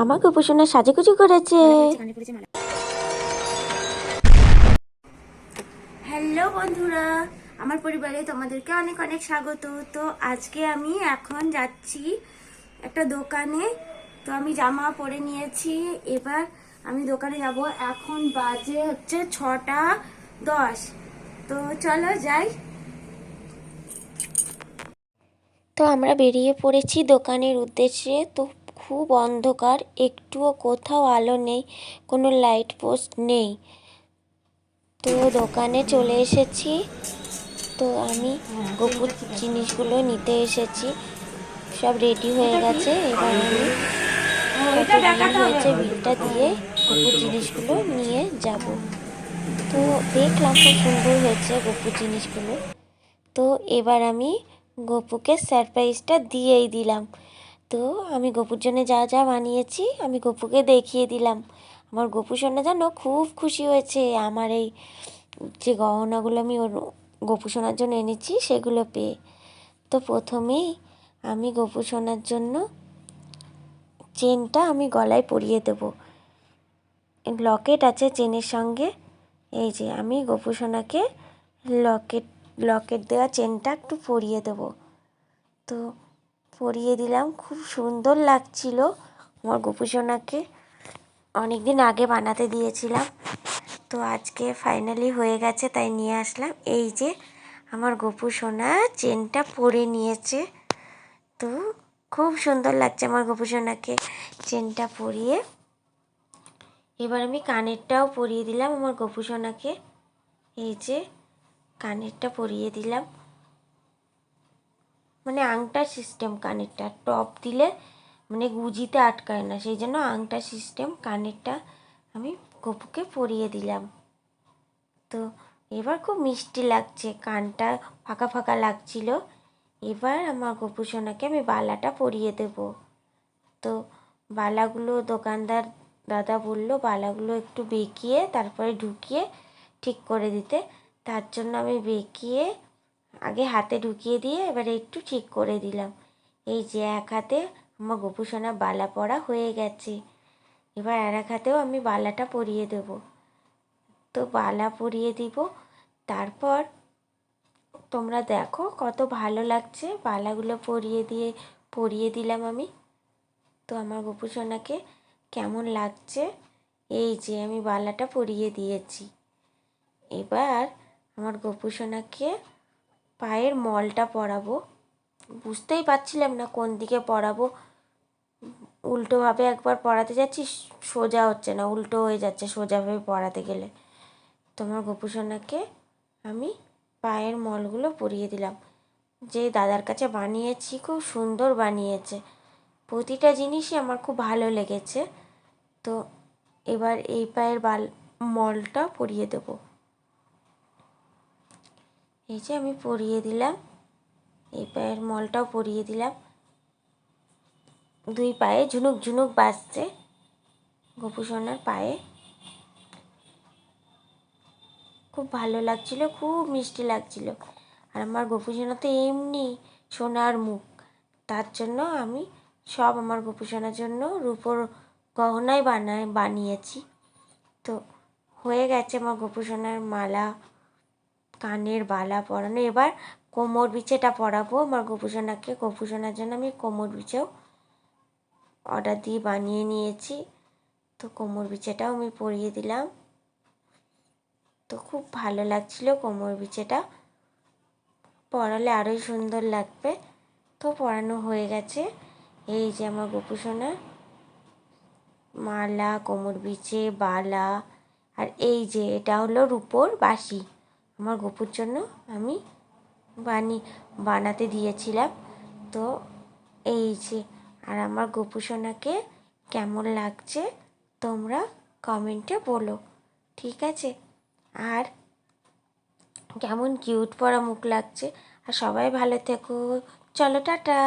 আমার গোপুসোনা সাজুগুজু করেছে। হ্যালো বন্ধুরা আমার পরিবারে তোমাদেরকে অনেক অনেক স্বাগত। তো আজকে আমি এখন যাচ্ছি একটা দোকানে। তো আমি জামা পরে নিয়েছি এবার আমি দোকানে যাব। এখন বাজে হচ্ছে ছটা দশ। তো চলো যাই। তো আমরা বেরিয়ে পড়েছি দোকানের উদ্দেশ্যে। তো খুব অন্ধকার, একটুও কোথাও আলো নেই, কোনো লাইট পোস্ট নেই। তো দোকানে চলে এসেছি। তো আমি গোপুর জিনিসগুলো নিতে এসেছি। সব রেডি হয়ে গেছে। এবার আমি হয়েছে বিলটা দিয়ে গোপুর জিনিসগুলো নিয়ে যাব। তো দেখলাম খুব সুন্দর হয়েছে গোপুর জিনিসগুলো। তো এবার আমি গপুকে সারপ্রাইজটা দিয়েই দিলাম। তো আমি গপুর জন্য যা যা বানিয়েছি আমি গপুকে দেখিয়ে দিলাম। আমার গপু সোনা জানো খুব খুশি হয়েছে। আমার এই যে গহনাগুলো আমি ওর গপু সোনার জন্য এনেছি সেগুলো পেয়ে। তো প্রথমেই আমি গপু সোনার জন্য চেনটা আমি গলায় পরিয়ে দেবো। লকেট আছে চেনের সঙ্গে। এই যে আমি গপু সোনাকে লকেট লকেট দেওয়া চেনটা একটু পরিয়ে দেব। তো পরিয়ে দিলাম। খুব সুন্দর লাগছিল আমার গপু সোনাকে অনেক দিন আগে বানাতে দিয়েছিলাম। তো আজকে ফাইনালি হয়ে গেছে, তাই নিয়ে আসলাম। এই যে আমার গপু সোনা চেনটা পরে নিয়েছে। তো খুব সুন্দর লাগছে আমার গপু সোনাকে চেনটা পরিয়ে। এবার আমি কানেরটাও পরিয়ে দিলাম আমার গপু সোনাকে এই যে কানেরটা পরিয়ে দিলাম। মানে আংটা সিস্টেম কানেরটা টপ দিলে মানে গুজিতে আটকায় না, সেই জন্য আংটা সিস্টেম কানেরটা আমি গপুকে পরিয়ে দিলাম। তো এবার খুব মিষ্টি লাগছে, কানটা ফাঁকা ফাঁকা লাগছিল। এবার আমার গপু সোনাকে আমি বালাটা পরিয়ে দেব। তো বালাগুলো দোকানদার দাদা বলল, বালাগুলো একটু বেঁকিয়ে, তারপরে ঢুকিয়ে ঠিক করে দিতে। তার জন্য আমি বেঁকিয়ে আগে হাতে ঢুকিয়ে দিয়ে এবারে একটু ঠিক করে দিলাম। এই যে এক হাতে আমার গোপুসোনা বালা পরা হয়ে গেছে। এবার আর এক হাতেও আমি বালাটা পরিয়ে দেব। তো বালা পরিয়ে দিব। তারপর তোমরা দেখো কত ভালো লাগছে বালাগুলো পরিয়ে দিয়ে, পরিয়ে দিলাম আমি। তো আমার গোপুসোনাকে কেমন লাগছে? এই যে আমি বালাটা পরিয়ে দিয়েছি। এবার আমার গোপুসোনাকে পায়ের মলটা পরাবো। বুঝতেই পারছিলাম না কোন দিকে পরাবো। উল্টোভাবে একবার পড়াতে যাচ্ছি, সোজা হচ্ছে না, উল্টো হয়ে যাচ্ছে সোজাভাবে পড়াতে গেলে। তোমার গোপুসোনাকে আমি পায়ের মলগুলো পরিয়ে দিলাম। যে দাদার কাছে বানিয়েছি, খুব সুন্দর বানিয়েছে। প্রতিটা জিনিসই আমার খুব ভালো লেগেছে। তো এবার এই পায়ের বাল, মলটা পরিয়ে দেবো। এই যে আমি পরিয়ে দিলাম। এই পায়ের মলটাও পরিয়ে দিলাম। দুই পায়ে ঝুনুক ঝুনুক বাজছে গোপুসোনার পায়ে। খুব ভালো লাগছিল, খুব মিষ্টি লাগছিল। আর আমার গোপুসোনা তো এমনি সোনার মুখ। তার জন্য আমি সব আমার গোপুসোনার জন্য রূপোর গহনাই বানায় বানিয়েছি। তো হয়ে গেছে আমার গোপুসোনার মালা। কানের বালা পরানো। এবার কোমর বিছেটা পরাবো। আমার গোপুসোনাকে গোপুসোনার জন্য আমি কোমর বিছেও অর্ডার দিয়ে বানিয়ে নিয়েছি। তো কোমর বিছেটাও আমি পরিয়ে দিলাম। তো খুব ভালো লাগছিল কোমর বিছেটা। পরালে আরোই সুন্দর লাগবে। তো পরানো হয়ে গেছে। এই যে আমার গোপুসোনা মালা, কোমর বিছে, বালা। আর এই যে এটা হলো রূপোর বাসি। আমার গপুর জন্য আমি বানি, বানাতে দিয়েছিলাম। তো এই যে, আর আমার গপু সোনাকে কেমন লাগছে তোমরা কমেন্টে বলো, ঠিক আছে? আর কেমন কিউট পরা মুখ লাগছে। আর সবাই ভালো থেকো। চলো, টাটা!